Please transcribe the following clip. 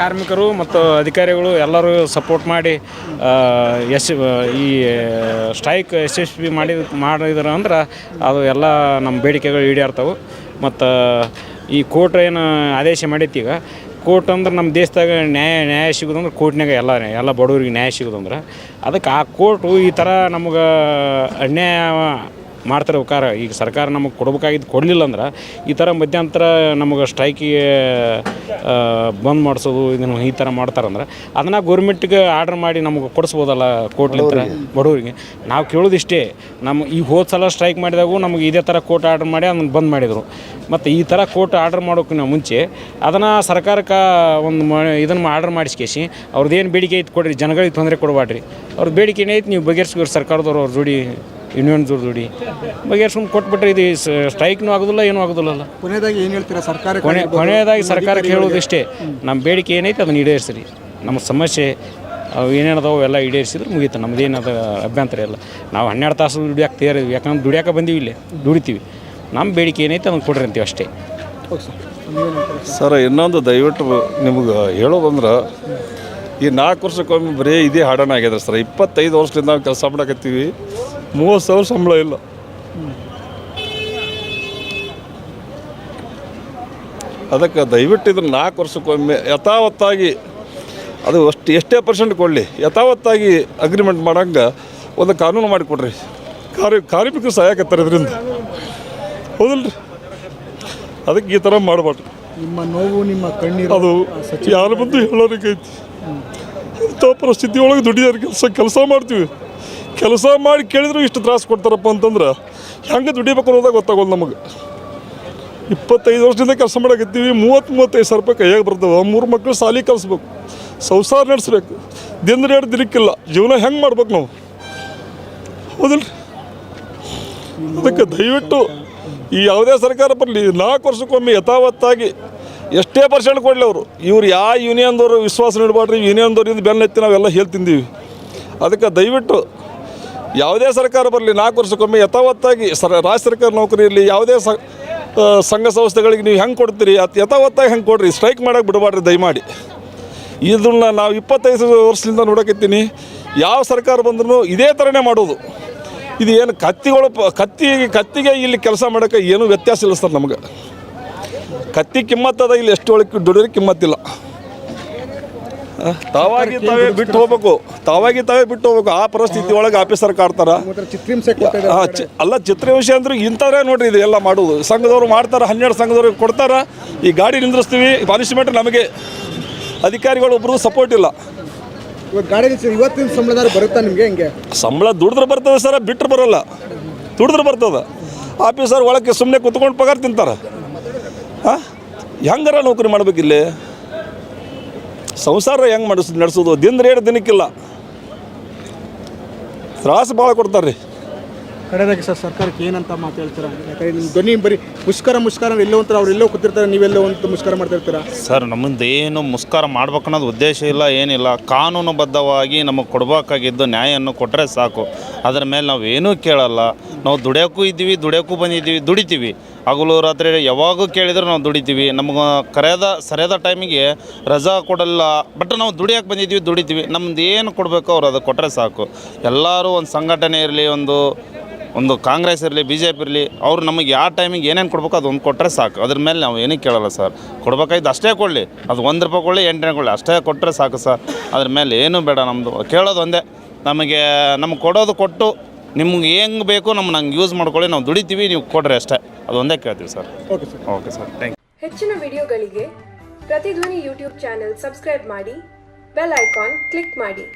ಕಾರ್ಮಿಕರು ಮತ್ತು ಅಧಿಕಾರಿಗಳು ಎಲ್ಲರೂ ಸಪೋರ್ಟ್ ಮಾಡಿ ಎಸ್ ಈ ಸ್ಟ್ರೈಕ್ ಯಶಸ್ವಿ ಮಾಡಿ ಮಾಡಿದ್ರು ಅಂದ್ರೆ ಅದು ಎಲ್ಲ ನಮ್ಮ ಬೇಡಿಕೆಗಳು ಈಡೇರ್ತವೆ. ಮತ್ತು ಈ ಕೋರ್ಟ್ ಏನು ಆದೇಶ ಮಾಡೈತಿ ಈಗ ಕೋರ್ಟ್ ಅಂದ್ರೆ ನಮ್ಮ ದೇಶದಾಗ ನ್ಯಾಯ ನ್ಯಾಯ ಸಿಗೋದಂದ್ರೆ ಕೋರ್ಟ್ನಾಗ ಎಲ್ಲ ಎಲ್ಲ ಬಡವರಿಗೆ ನ್ಯಾಯ ಸಿಗೋದಂದ್ರೆ. ಅದಕ್ಕೆ ಆ ಕೋರ್ಟು ಈ ಥರ ನಮ್ಗೆ ಅನ್ಯಾಯ ಮಾಡ್ತಿರ್ಬೇಕಾರೆ ಈಗ ಸರ್ಕಾರ ನಮಗೆ ಕೊಡ್ಬೇಕಾಗಿದ್ದು ಕೊಡಲಿಲ್ಲ ಅಂದ್ರೆ ಈ ಥರ ಮಧ್ಯಂತರ ನಮಗೆ ಸ್ಟ್ರೈಕಿಗೆ ಬಂದ್ ಮಾಡಿಸೋದು ಇದನ್ನು ಈ ಥರ ಮಾಡ್ತಾರಂದ್ರೆ ಅದನ್ನು ಗೌರ್ಮೆಂಟ್ಗೆ ಆರ್ಡ್ರ್ ಮಾಡಿ ನಮಗೆ ಕೊಡಿಸ್ಬೋದಲ್ಲ ಕೋರ್ಟ್ಲಿಂದ ಬಡವರಿಗೆ. ನಾವು ಕೇಳೋದಿಷ್ಟೇ ನಮ್ಮ ಈ ಹೋದ ಸಲ ಸ್ಟ್ರೈಕ್ ಮಾಡಿದಾಗೂ ನಮಗೆ ಇದೇ ಥರ ಕೋರ್ಟ್ ಆರ್ಡ್ರ್ ಮಾಡಿ ಅದನ್ನು ಬಂದ್ ಮಾಡಿದರು. ಮತ್ತು ಈ ಥರ ಕೋರ್ಟ್ ಆರ್ಡ್ರ್ ಮಾಡೋಕ್ಕಿಂತ ಮುಂಚೆ ಅದನ್ನು ಸರ್ಕಾರಕ್ಕೆ ಒಂದು ಮ ಇದನ್ನು ಆರ್ಡ್ರ್ ಮಾಡಿಸ್ಕೇಸಿ ಅವ್ರದ್ದು ಏನು ಬೇಡಿಕೆ ಐತೆ ಕೊಡ್ರಿ ಜನಗಳಿಗೆ ತೊಂದರೆ ಕೊಡಬೇಡ್ರಿ ಅವ್ರ ಬೇಡಿಕೆ ಏನೈತೆ ನೀವು ಬಗೆಹರಿಸ್ಬೇಕು ಸರ್ಕಾರದವ್ರು ಅವ್ರ ಜೋಡಿ ಯೂನಿಯನ್ದವ್ರ ಬಗ್ಗೆ ಸುಮ್ಮನೆ ಕೊಟ್ಬಿಟ್ರೆ ಇದು ಸ್ಟ್ರೈಕ್ನೂ ಆಗೋದಿಲ್ಲ ಏನೂ ಆಗೋದಿಲ್ಲ ಕೊನೆಯದಾಗಿ ಏನು ಹೇಳ್ತೀರಾ? ಸರ್ಕಾರ ಕೊನೆ ಕೊನೆಯದಾಗಿ ಸರ್ಕಾರಕ್ಕೆ ಹೇಳೋದಿಷ್ಟೇ ನಮ್ಮ ಬೇಡಿಕೆ ಏನೈತೆ ಅದನ್ನು ಈಡೇರಿಸ್ರಿ. ನಮ್ಮ ಸಮಸ್ಯೆ ಅವು ಏನೇನದಾವು ಎಲ್ಲ ಈಡೇರಿಸಿದ್ರೆ ಮುಗೀತು. ನಮ್ಮದೇನದ ಅಭ್ಯಂತರ ಇಲ್ಲ. ನಾವು ಹನ್ನೆರಡು ತಾಸು ದುಡಿಯಾಕೆ ತಯಾರಿದ್ವಿ. ಯಾಕಂದ್ರೆ ದುಡಿಯಾಕೆ ಬಂದೀವಿ ಇಲ್ಲಿ ದುಡಿತೀವಿ. ನಮ್ಮ ಬೇಡಿಕೆ ಏನೈತೆ ಅದನ್ನು ಕೊಡ್ರಿ ಅಂತೀವಿ ಅಷ್ಟೇ. ಸರ್. ಇನ್ನೊಂದು ದಯವಿಟ್ಟು ನಿಮ್ಗೆ ಹೇಳೋದಂದ್ರೆ ಈ ನಾಲ್ಕು ವರ್ಷಕ್ಕೊಮ್ಮೆ ಬರೀ ಇದೇ ಹಾಡನ ಆಗ್ಯದ ಸರ್. ಇಪ್ಪತ್ತೈದು ವರ್ಷದಿಂದ ನಾವು ಕೆಲಸ ಮಾಡಕತ್ತೀವಿ. ಮೂವತ್ತು ಸಾವಿರ ಸಂಬಳ ಇಲ್ಲ. ಅದಕ್ಕೆ ದಯವಿಟ್ಟು ಇದನ್ನು ನಾಲ್ಕು ವರ್ಷಕ್ಕೊಮ್ಮೆ ಯಥಾವತ್ತಾಗಿ ಅದು ಅಷ್ಟು ಎಷ್ಟೇ ಪರ್ಸೆಂಟ್ ಕೊಡಲಿ ಯಥಾವತ್ತಾಗಿ ಅಗ್ರಿಮೆಂಟ್ ಮಾಡಂಗೆ ಒಂದು ಕಾನೂನು ಮಾಡಿಕೊಡ್ರಿ. ಕಾರ್ಯ ಕಾರ್ಮಿಕರು ಸಹಾಯಕತ್ತಾರೆ ಇದರಿಂದ. ಹೌದಲ್ರಿ? ಅದಕ್ಕೆ ಈ ಥರ ಮಾಡಬಾರ್ದು. ನಿಮ್ಮ ನೋವು ನಿಮ್ಮ ಕಣ್ಣೀರು ಅದು ಯಾರು ಬಂದು ಹೇಳೋರಿಗೆ ಐತಿ ಇಂಥ ಪರಿಸ್ಥಿತಿ ಒಳಗೆ ದುಡಿಯೋರು ಕೆಲಸ ಕೆಲಸ ಮಾಡ್ತೀವಿ. ಕೆಲಸ ಮಾಡಿ ಕೇಳಿದ್ರು ಇಷ್ಟು ತ್ರಾಸು ಕೊಡ್ತಾರಪ್ಪ ಅಂತಂದ್ರೆ ಹೆಂಗೆ ದುಡಿಬೇಕು ಅನ್ನೋದಾಗ ಗೊತ್ತಾಗೋದು ನಮಗೆ. ಇಪ್ಪತ್ತೈದು ವರ್ಷದಿಂದ ಕೆಲಸ ಮಾಡಕತ್ತೀವಿ ಮೂವತ್ತು ಮೂವತ್ತೈದು ಸಾವಿರ ರೂಪಾಯಿ ಕೈಯಾಗಿ ಬರ್ತವೆ. ಮೂರು ಮಕ್ಕಳು ಸಾಲಿ ಕಲಿಸ್ಬೇಕು. ಸಂಸಾರ ನಡೆಸ್ಬೇಕು. ದಿನ ಎರಡು ದಿನಕ್ಕಿಲ್ಲ. ಜೀವನ ಹೆಂಗೆ ಮಾಡ್ಬೇಕು ನಾವು? ಹೌದಿಲ್ಲ ಅದಕ್ಕೆ ದಯವಿಟ್ಟು ಈ ಯಾವುದೇ ಸರ್ಕಾರ ಬರಲಿ. ನಾಲ್ಕು ವರ್ಷಕ್ಕೊಮ್ಮೆ ಯಥಾವತ್ತಾಗಿ ಎಷ್ಟೇ ಪರ್ಸೆಂಟ್ ಕೊಡಲಿ ಅವರು. ಇವ್ರು ಯಾವ ಯೂನಿಯನ್ದವರು ವಿಶ್ವಾಸ ನೀಡಬಾರ್ದು ಯೂನಿಯನ್ದವ್ರಿಂದ ಬೆನ್ನತ್ತಿ ನಾವೆಲ್ಲ ಹೇಳ್ತಿದ್ದೀವಿ. ಅದಕ್ಕೆ ದಯವಿಟ್ಟು ಯಾವುದೇ ಸರ್ಕಾರ ಬರಲಿ, ನಾಲ್ಕು ವರ್ಷಕ್ಕೊಮ್ಮೆ ಯಥಾವತ್ತಾಗಿ ಸರ್, ರಾಜ್ಯ ಸರ್ಕಾರ ನೌಕರಿ ಇರಲಿ ಯಾವುದೇ ಸ ಸಂಘ ಸಂಸ್ಥೆಗಳಿಗೆ ನೀವು ಹೆಂಗೆ ಕೊಡ್ತೀರಿ? ಅದು ಯಥಾವತ್ತಾಗಿ ಹೆಂಗೆ ಕೊಡ್ರಿ? ಸ್ಟ್ರೈಕ್ ಮಾಡೋಕೆ ಬಿಡಬಾರ್ರಿ ದಯಮಾಡಿ. ಇದನ್ನ ನಾವು ಇಪ್ಪತ್ತೈದು ವರ್ಷದಿಂದ ನೋಡಕತ್ತೀನಿ. ಯಾವ ಸರ್ಕಾರ ಬಂದ್ರೂ ಇದೇ ಥರನೇ ಮಾಡೋದು. ಇದು ಏನು ಕತ್ತಿಗಳು ಕತ್ತಿಗೆ ಕತ್ತಿ, ಕತ್ತಿಗೆ ಇಲ್ಲಿ ಕೆಲಸ ಮಾಡೋಕ್ಕೆ ಏನೂ ವ್ಯತ್ಯಾಸ ಇಲ್ಲ ಸರ್ ನಮ್ಗೆ. ಕತ್ತಿ ಕಿಮ್ಮತ್ತದ ಇಲ್ಲಿ ಎಷ್ಟು ಒಳಗೆ ದುಡಿಯೋರಿಗೆ ಕಿಮ್ಮತ್ತಿಲ್ಲ. ತಾವಾಗಿ ತಾವೇ ಬಿಟ್ಟು ಹೋಗ್ಬೇಕು. ತಾವಾಗಿ ತಾವೇ ಬಿಟ್ಟು ಹೋಗ್ಬೇಕು. ಆ ಪರಿಸ್ಥಿತಿ ಒಳಗೆ ಆಫೀಸರ್ ಕಾಡ್ತಾರ. ಚಿ- ಅಲ್ಲ ಚಿತ್ರಹಿಂಸೆ ಅಂದ್ರೆ ಇಂಥವ್ರೇ ನೋಡ್ರಿ ಇದು ಎಲ್ಲ ಮಾಡೋದು ಸಂಘದವ್ರು ಮಾಡ್ತಾರೆ ಹನ್ನೆರಡು ಸಂಘದವ್ರಿಗೆ ಕೊಡ್ತಾರ. ಈ ಗಾಡಿ ನಿಂದ್ರಿಸ್ತೀವಿ ಪನಿಷ್ಮೆಂಟ್ ನಮಗೆ. ಅಧಿಕಾರಿಗಳು ಒಬ್ರು ಸಪೋರ್ಟ್ ಇಲ್ಲ. ಇವತ್ತು ಗಾಡಿ ನಿಲ್ಸಿ- ಇವತ್ತಿನ ಸಂಬಳದಾರ ಬರುತ್ತಾ ನಿಮಗೆ ಹೆಂಗೆ? ಸಂಬಳ ದುಡಿದ್ರೆ ಬರ್ತದೆ ಸರ್ ಬಿಟ್ಟರೆ ಬರೋಲ್ಲ. ದುಡಿದ್ರೆ ಬರ್ತದೆ. ಆಫೀಸರ್ ಒಳಕ್ಕೆ ಸುಮ್ಮನೆ ಕುತ್ಕೊಂಡು ಪಗಾರ ತಿಂತಾರೆ. ಹಾಂ? ಹೆಂಗಾರ ನೌಕರಿ ಮಾಡ್ಬೇಕಿಲ್ಲಿ? ಸಂಸಾರ ಹೆಂಗೆ ಮಾಡಿಸ್ ನಡೆಸೋದು? ದಿನ ಎರಡು ದಿನಕ್ಕಿಲ್ಲ. ತ್ರಾಸು ಭಾಳ ಕೊಡ್ತಾರೆ ರೀ. ಕಡೆದಾಗಿ ಸರ್ ಸರ್ಕಾರಕ್ಕೆ ಏನಂತ ಮಾತು ಹೇಳ್ತೀರಾ? ಯಾಕಂದ್ರೆ ನಿಮ್ಮ ಧ್ವನಿ ಬರೀ ಮುಷ್ಕರ ಮುಷ್ಕರ ಎಲ್ಲೋ ಒಂಥರ ಅವ್ರು ಎಲ್ಲೋ ಕೂತಿರ್ತಾರೆ ನೀವೆಲ್ಲೋ ಒಂದು ಮುಷ್ಕರ ಮಾಡ್ತಿರ್ತೀರಾ ಸರ್ ನಮ್ಮಿಂದ ಏನು ಮುಸ್ಕಾರ ಮಾಡ್ಬೇಕನ್ನೋದು ಉದ್ದೇಶ ಇಲ್ಲ ಏನಿಲ್ಲ. ಕಾನೂನುಬದ್ಧವಾಗಿ ನಮಗೆ ಕೊಡಬೇಕಾಗಿದ್ದು ನ್ಯಾಯವನ್ನು ಕೊಟ್ಟರೆ ಸಾಕು. ಅದರ ಮೇಲೆ ನಾವು ಏನೂ ಕೇಳಲ್ಲ. ನಾವು ದುಡಿಯೋಕ್ಕೂ ಇದ್ದೀವಿ ದುಡಿಯೋಕ್ಕೂ ಬಂದಿದ್ದೀವಿ ದುಡಿತೀವಿ. ಹಗಲು ರಾತ್ರಿ ಯಾವಾಗೂ ಕೇಳಿದ್ರೆ ನಾವು ದುಡಿತೀವಿ. ನಮ್ಗೆ ಕರೆಯದ, ಸರಿಯಾದ ಟೈಮಿಗೆ ರಜಾ ಕೊಡಲ್ಲ. ಬಟ್ ನಾವು ದುಡಿಯೋಕೆ ಬಂದಿದ್ದೀವಿ, ದುಡಿತೀವಿ. ನಮ್ದು ಏನು ಕೊಡಬೇಕು ಅವ್ರು ಅದು ಕೊಟ್ಟರೆ ಸಾಕು. ಎಲ್ಲರೂ ಒಂದು ಸಂಘಟನೆ ಇರಲಿ, ಒಂದು ಒಂದು ಕಾಂಗ್ರೆಸ್ ಇರಲಿ ಬಿ ಜೆ ಪಿ ಇರಲಿ, ಅವ್ರು ನಮಗೆ ಯಾವ ಟೈಮಿಗೆ ಏನೇನು ಕೊಡ್ಬೇಕು ಅದು ಒಂದು ಕೊಟ್ಟರೆ ಸಾಕು. ಅದ್ರ ಮೇಲೆ ನಾವು ಏನೂ ಕೇಳಲ್ಲ ಸರ್. ಕೊಡ್ಬೇಕಾಯ್ತು ಅಷ್ಟೇ ಕೊಡಲಿ. ಅದು ಒಂದು ರೂಪಾಯಿ ಕೊಡಲಿ, ಎಂಟನೇ ಕೊಡಲಿ, ಅಷ್ಟೇ ಕೊಟ್ಟರೆ ಸಾಕು ಸರ್. ಅದ್ರ ಮೇಲೆ ಏನೂ ಬೇಡ ನಮ್ಮದು ಕೇಳೋದು ಒಂದೇ. ನಮಗೆ, ನಮ್ಗೆ ಕೊಡೋದು ಕೊಟ್ಟು ನಿಮ್ಗೆ ಹೆಂಗೆ ಬೇಕು ನಮ್ಮ ನಂಗೆ ಯೂಸ್ ಮಾಡ್ಕೊಳ್ಳಿ ನಾವು ದುಡಿತೀವಿ ನೀವು ಕೊಡ್ರಿ ಅಷ್ಟೇ. ಅದು ಒಂದೇ ಕೇಳ್ತೀವಿ sir. Okay sir okay sir thank ಹೆಚ್ಚಿನ ವಿಡಿಯೋಗಳಿಗೆ ಪ್ರತಿಧ್ವನಿ ಯೂಟ್ಯೂಬ್ ಚಾನೆಲ್ ಸಬ್ಸ್ಕ್ರೈಬ್ ಮಾಡಿ ಬೆಲ್ ಐಕಾನ್ ಕ್ಲಿಕ್ ಮಾಡಿ.